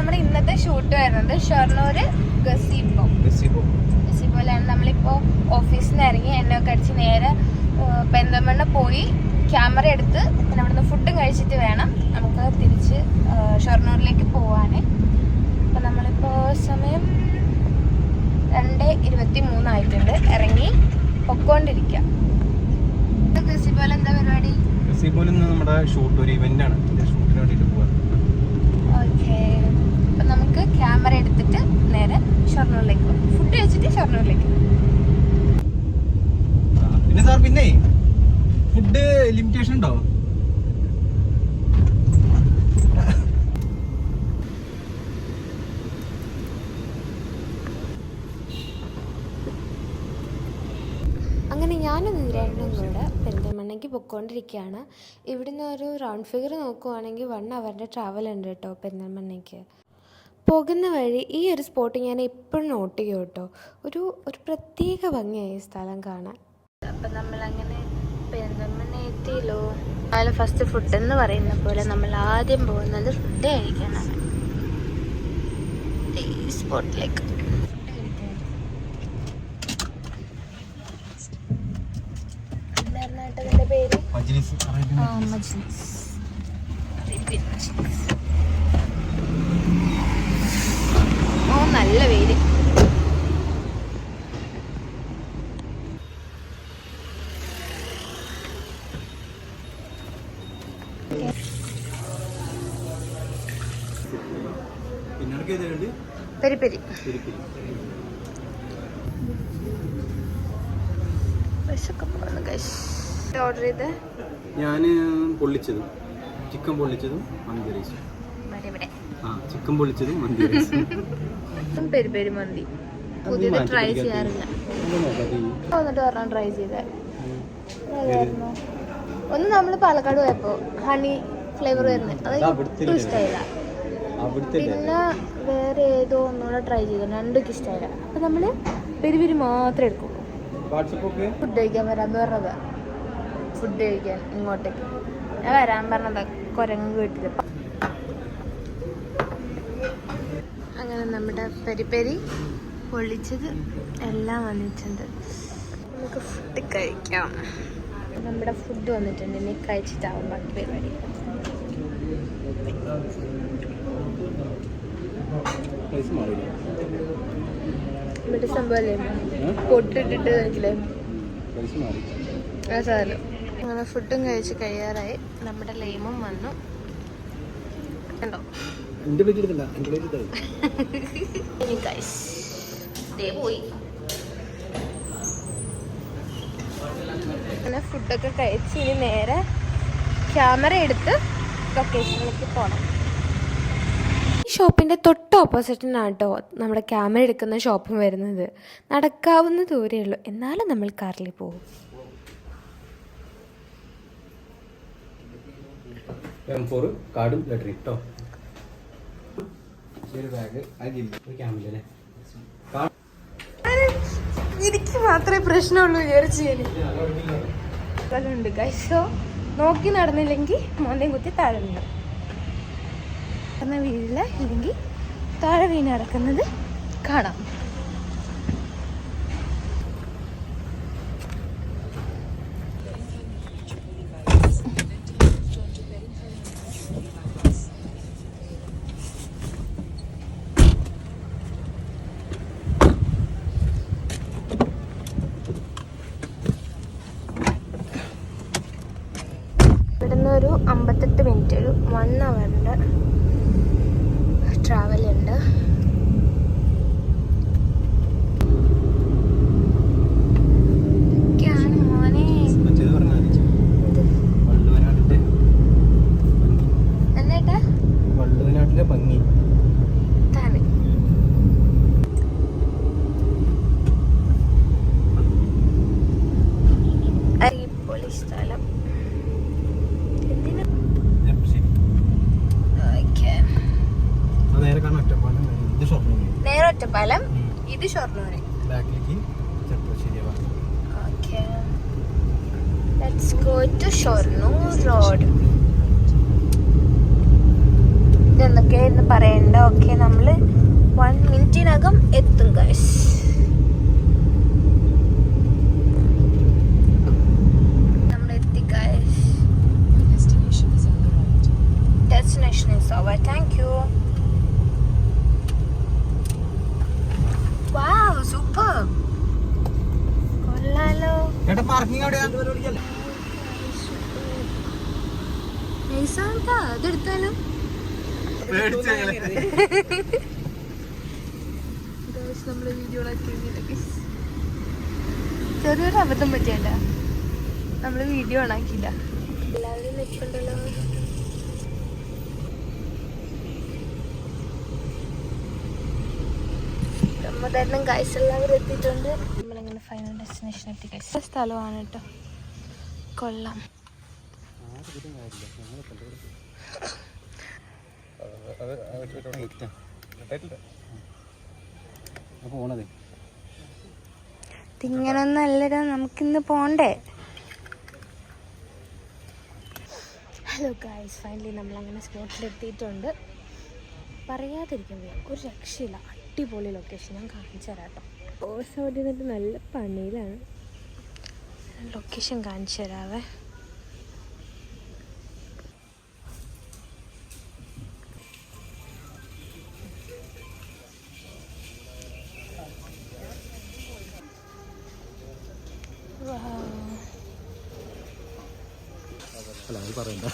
നമ്മുടെ ഇന്നത്തെ ഷൂട്ട് വരുന്നത് ഷൊർണൂര് ഗസീബോ. ഗസിബോ. ഗസീബോയിലാണ് നമ്മളിപ്പോ ഓഫീസിൽ നിന്ന് ഇറങ്ങി എണ്ണയൊക്കെ അടിച്ച് നേരെ പെന്തമണ്ണ പോയി ക്യാമറ എടുത്ത് പിന്നെ അവിടുന്ന് ഫുഡും കഴിച്ചിട്ട് വേണം നമുക്ക് തിരിച്ച് ഷൊർണൂരിലേക്ക് പോവാന്. അപ്പൊ നമ്മളിപ്പോ സമയം രണ്ട് ഇരുപത്തി മൂന്നായിട്ടുണ്ട് ഇറങ്ങി പൊക്കോണ്ടിരിക്കാം. ഗസീബോയിൽ എന്താ പരിപാടി? ഗസിബോയിൽ നമ്മുടെ ഷൂട്ട് ഒരു ഇവന്റ് ആണ്. ഷൂട്ടിന് വേണ്ടിയിട്ട് പോവാ. ഓക്കെ. നമുക്ക് ക്യാമറ എടുത്തിട്ട് നേരെ ഷൊർണൂരിലേക്ക് പോകും. ഫുഡ് കഴിച്ചിട്ട് ഷൊർണൂരിലേക്ക് പിന്നെ സാർ പിന്നെ ഫുഡ് ലിമിറ്റേഷൻ ഉണ്ടോ? അങ്ങനെ ഞാനും രണ്ടും കൂടെ പെരിന്തൽമണ്ണയ്ക്ക് പൊയ്ക്കൊണ്ടിരിക്കുകയാണ്. ഇവിടുന്ന് ഒരു റൗണ്ട് ഫിഗർ നോക്കുവാണെങ്കിൽ വൺ അവറിന്റെ ട്രാവൽ ഉണ്ട് കേട്ടോ പെരിന്തൽമണ്ണയ്ക്ക്. പോകുന്ന വഴി ഈ ഒരു സ്പോട്ട് ഞാൻ എപ്പോഴും നോട്ട് ചെയ്യും കേട്ടോ. ഒരു ഒരു പ്രത്യേക ഭംഗിയായി സ്ഥലം കാണാൻ. അപ്പം നമ്മളങ്ങനെ പെരിന്തൽമണ്ണ എത്തിയല്ലോ അതിൽ ഫസ്റ്റ് ഫുഡ് എന്ന് പറയുന്ന പോലെ നമ്മൾ ആദ്യം പോകുന്നത് ഫുഡ് കഴിക്കാനാണ് ഈ സ്പോട്ടിലേക്ക് പേര് മജ്ലിസ് മജ്ലിസ്. പെരി പെരി ബസ്സൊക്കെ പോകുന്നു ഗൈസ് ഓർഡർ ചെയ്ത്? ഞാൻ പൊള്ളിച്ചതും ചിക്കൻ പൊള്ളിച്ചതും മന്തി റൈസും ആ ചിക്കൻ പൊള്ളിച്ചതും മന്തി റൈസും പെരി പെരി മന്തി. പുതിയത് ട്രൈ ചെയ്യാറില്ല. വന്നിട്ട് പറഞ്ഞാൽ ട്രൈ ചെയ്തേ. ഒന്ന് നമ്മൾ പാലക്കാട് പോയപ്പോ ഹണി ഫ്ലേവർ വരുന്നത്. അത് ഇഷ്ടമായില്ല പിന്നെ വേറെ ഏതോ ഒന്നുകൂടെ ട്രൈ ചെയ്തു. രണ്ടും ഇഷ്ടമായില്ല അപ്പൊ നമ്മൾ പെരുവിരി പെരി മാത്രമേ എടുക്കുള്ളൂ. ഫുഡ് കഴിക്കാൻ വരാൻ പറഞ്ഞത്. ഫുഡ് കഴിക്കാൻ ഇങ്ങോട്ടേക്ക്. ഞാൻ വരാൻ പറഞ്ഞതാ. കുരങ്ങ് വീട്ടിൽ. അങ്ങനെ നമ്മുടെ പെരിപ്പെരി പെരി പൊള്ളിച്ചത് എല്ലാം വന്നിട്ടുണ്ട്. നമുക്ക് ഫുഡ് കഴിക്കാം. നമ്മുടെ ഫുഡ് വന്നിട്ടുണ്ട്. ഇനി കഴിച്ചിട്ടാവും ബാക്കി പരിപാടി. പൈസ മാറിയില്ല? പൊട്ടിട്ടിട്ട് കഴിക്കില്ലേ? മാറി. ആ അങ്ങനെ ഫുഡും കഴിച്ച് കഴിയാറായി. നമ്മുടെ ലൈമും വന്നു. പ്ലേറ്റ് എടുക്കണ്ട. പ്ലേറ്റ് പോയി. അങ്ങനെ ഫുഡൊക്കെ കഴിച്ച് ഇനി നേരെ ക്യാമറ എടുത്ത് ലൊക്കേഷനിലേക്ക് പോകണം ഷോപ്പിന്റെ തൊട്ട് ഓപ്പോസിറ്റിനാണ് കേട്ടോ നമ്മുടെ ക്യാമറ എടുക്കുന്ന ഷോപ്പും വരുന്നത്. നടക്കാവുന്ന ദൂരമേ ഉള്ളൂ. എന്നാലും നമ്മൾ കാറിൽ പോകും. എം ഫോർ കാർഡും ലെറ്ററും കേട്ടോ. ഒരു ബാഗ് ഒരു ക്യാമറ എനിക്ക് മാത്രമേ പ്രശ്നമുള്ളൂ വിചാരിച്ചു ഉണ്ട് ഗൈസോ നോക്കി നടന്നില്ലെങ്കിൽ മോന്തയും കുത്തി താഴെ വീണു. നടന്ന വീഴില്ല. ഇല്ലെങ്കിൽ താഴെ വീണ് കിടക്കുന്നത് കാണാം. ഒരു അമ്പത്തെട്ട് മിനിറ്റ് ഒരു വൺ അവറിന്റെ ട്രാവൽ ഉണ്ട് ഇതൊക്കെയാണ് മോനെ മറ്റേത് പറഞ്ഞാൽ ഇത് വള്ളുവനാട്ടിന്റെ എന്നിട്ട് വള്ളുവനാട്ടിന്റെ ഭംഗി താന് അടിപൊളി സ്ഥലം എന്തിനാ ശരി ഓക്കെ അത് നേരെ കാണാൻ ഒറ്റപ്പാലം ഇത് ഷോപ്പിംഗ് നേരെ ഒറ്റപ്പാലം. ഇത് Shoranur. Okay. Let's go to Shoranur road. പിന്നെ എന്തൊക്കെയായിരുന്നു പറയണ്ട? ഓക്കെ നമ്മൾ വൺ മിനിറ്റിനകം എത്തും ഗൈസ് നമ്മൾ എത്തി guys destination is over thank you wow super കൊള്ളാലോ ചേട്ടാ പാർക്കിംഗ് എവിടെയാ അതെടുത്താലും ചെറിയൊരു അബദ്ധം പറ്റിയല്ല. നമ്മൾ വീഡിയോ ഓണാക്കിയില്ല എല്ലാവരും നിൽക്കണ്ടല്ലോ നമ്മ തന്നെ എല്ലാവരും എത്തിയിട്ടുണ്ട്. ഫൈനൽ ഡെസ്റ്റിനേഷൻ എത്തി സ്ഥലമാണ് കേട്ടോ. കൊല്ലം പോണത് തിങ്ങനൊന്നല്ലല്ലോ നമുക്കിന്ന് പോണ്ടേ? ഹലോ ഗായ്സ് ഫൈനലി നമ്മൾ അങ്ങനെ സ്പോട്ടിൽ എത്തിയിട്ടുണ്ട്. പറയാതിരിക്കുമ്പോൾ ഒരു രക്ഷയില്ല. അടിപൊളി ലൊക്കേഷൻ ഞാൻ കാണിച്ചു തരാം കേട്ടോ. ഓസ് അവിടെ നിന്നിട്ട് നല്ല പണിയിലാണ്. ലൊക്കേഷൻ കാണിച്ചു തരാവേ. അല്ല അത് പറയണ്ട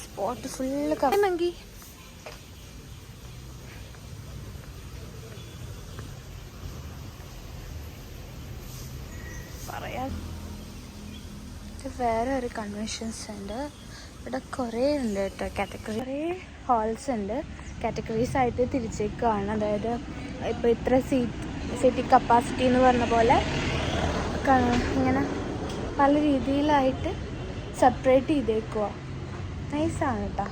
സ്പോട്ട് ഫുള്ള് കവണമെങ്കിൽ പറയാം ഇത് വേറെ ഒരു കൺവെൻഷൻ സെന്റർ ഇവിടെ കുറേ ഉണ്ട് കേട്ടോ കാറ്റഗറി കുറേ ഹാൾസ് ഉണ്ട്. കാറ്റഗറീസ് ആയിട്ട് തിരിച്ചേക്കുകയാണ് അതായത് ഇപ്പോൾ ഇത്ര സീറ്റ് സീറ്റിംഗ് കപ്പാസിറ്റി എന്ന് പറഞ്ഞ പോലെ ഇങ്ങനെ പല രീതിയിലായിട്ട് സെപ്പറേറ്റ് ചെയ്തേക്കുക നൈസാണ് കേട്ടോ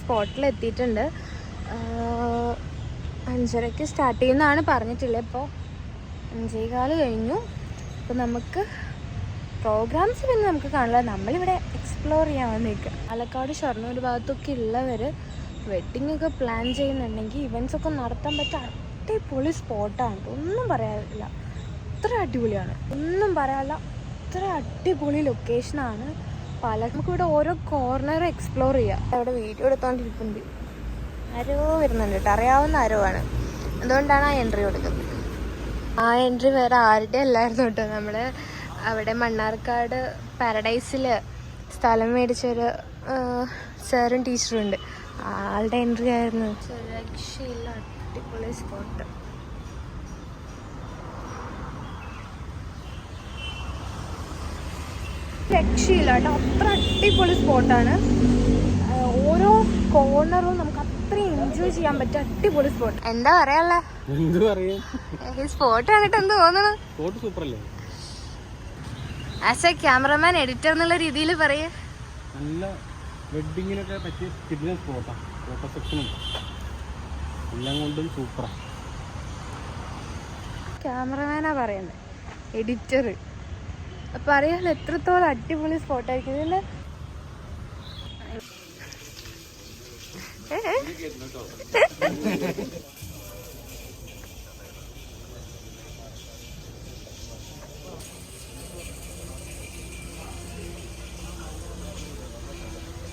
സ്പോട്ടിൽ എത്തിയിട്ടുണ്ട്. അഞ്ചരയ്ക്ക് സ്റ്റാർട്ട് ചെയ്യുന്നതാണ് പറഞ്ഞിട്ടുള്ളത്. ഇപ്പോൾ അഞ്ചേകാൽ കഴിഞ്ഞു. അപ്പോൾ നമുക്ക് പ്രോഗ്രാംസ് പിന്നെ നമുക്ക് കാണില്ല നമ്മളിവിടെ എക്സ്പ്ലോർ ചെയ്യാൻ വന്നിരിക്കുക പാലക്കാട് ഷൊർണൂർ ഭാഗത്തൊക്കെ ഉള്ളവർ വെഡിങ് ഒക്കെ പ്ലാൻ ചെയ്യുന്നുണ്ടെങ്കിൽ ഇവൻസ് ഒക്കെ നടത്താൻ പറ്റിയ അടിപൊളി സ്പോട്ടാണ് ഒന്നും പറയാനില്ല. അത്ര അടിപൊളിയാണ്. ഒന്നും പറയാനില്ല. അത്ര അടിപൊളി ലൊക്കേഷനാണ് പാല നമുക്കിവിടെ ഓരോ കോർണർ എക്സ്പ്ലോർ ചെയ്യാം. അവിടെ വീഡിയോ എടുത്തോണ്ടിരിക്കുന്നുണ്ട് ആരോ വരുന്നുണ്ട് കേട്ടോ അറിയാവുന്ന ആരോ ആണ് അതുകൊണ്ടാണ് ആ എൻട്രി കൊടുക്കുന്നത്. ആ എൻട്രി വേറെ ആരുടെ അല്ലായിരുന്നു കേട്ടോ നമ്മൾ അവിടെ മണ്ണാർക്കാട് പാരഡൈസിൽ സ്ഥലം മേടിച്ചൊരു സാറും ടീച്ചറും ഉണ്ട്. ആളുടെ എൻട്രി ആയിരുന്നു. രക്ഷയില്ല അടിപൊളി സ്പോട്ട് രക്ഷയില്ല കേട്ടോ. അത്ര അടിപൊളി സ്പോട്ടാണ്. ഓരോ കോർണറും നമുക്ക് അത്രയും എൻജോയ് ചെയ്യാൻ പറ്റിയ അടിപൊളി സ്പോട്ട്. എന്താ പറയാനുള്ള? എന്ത് പറയും സ്പോട്ട് കണ്ടിട്ട് എന്ത് തോന്നുന്നത് സ്പോട്ട് സൂപ്പർ അല്ലേ ആസ് എ ക്യാമറമാൻ എഡിറ്റർ എന്നുള്ള രീതിയിൽ പറയേ. നല്ല വെഡിങ്ങിനൊക്കെ പറ്റിയ കിടിലൻ സ്പോട്ടാണ് ഫോട്ടോ സെക്ഷനും എല്ലാം കൊണ്ടും സൂപ്പറാണ് ക്യാമറമാനാ പറയുന്നത് എഡിറ്റർ അപ്പൊ അറിയാമല്ലോ എത്രത്തോളം അടിപൊളി സ്പോട്ടായിരിക്കും ഏ.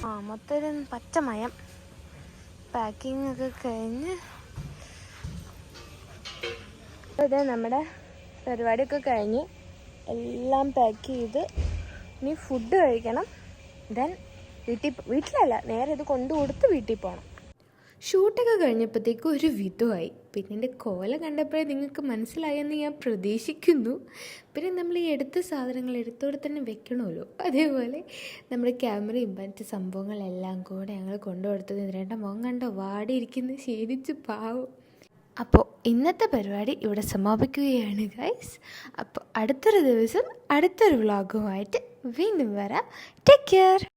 ആ മൊത്തം പച്ചമയം പാക്കിംഗ് ഒക്കെ കഴിഞ്ഞ്. അതെ നമ്മുടെ പരിപാടിയൊക്കെ കഴിഞ്ഞ്. എല്ലാം പാക്ക് ചെയ്ത് ഇനി ഫുഡ് കഴിക്കണം. ദെൻ വീട്ടിൽ വീട്ടിലല്ല നേരെ ഇത് കൊണ്ടു കൊടുത്ത് വീട്ടിൽ പോകണം ഷൂട്ടൊക്കെ കഴിഞ്ഞപ്പോഴത്തേക്കും ഒരു വിധമായി പിന്നെ എന്റെ കോല കണ്ടപ്പോഴേ നിങ്ങൾക്ക് മനസ്സിലായെന്ന് ഞാൻ പ്രതീക്ഷിക്കുന്നു. പിന്നെ നമ്മൾ ഈ എടുത്ത സാധനങ്ങൾ എടുത്തോടെ തന്നെ വെക്കണമല്ലോ. അതേപോലെ നമ്മുടെ ക്യാമറയും മറ്റ് സംഭവങ്ങളെല്ലാം കൂടെ ഞങ്ങൾ കൊണ്ടു കൊടുത്തത് ഇതിരേണ്ട മുഖം കണ്ടോ? വാടിയിരിക്കുന്ന ശീലിച്ച് പാവും. അപ്പോൾ ഇന്നത്തെ പരിപാടി ഇവിടെ സമാപിക്കുകയാണ് ഗൈസ് അപ്പോൾ അടുത്തൊരു ദിവസം അടുത്തൊരു വ്ളോഗുമായിട്ട് വീണ്ടും വരാം. Take care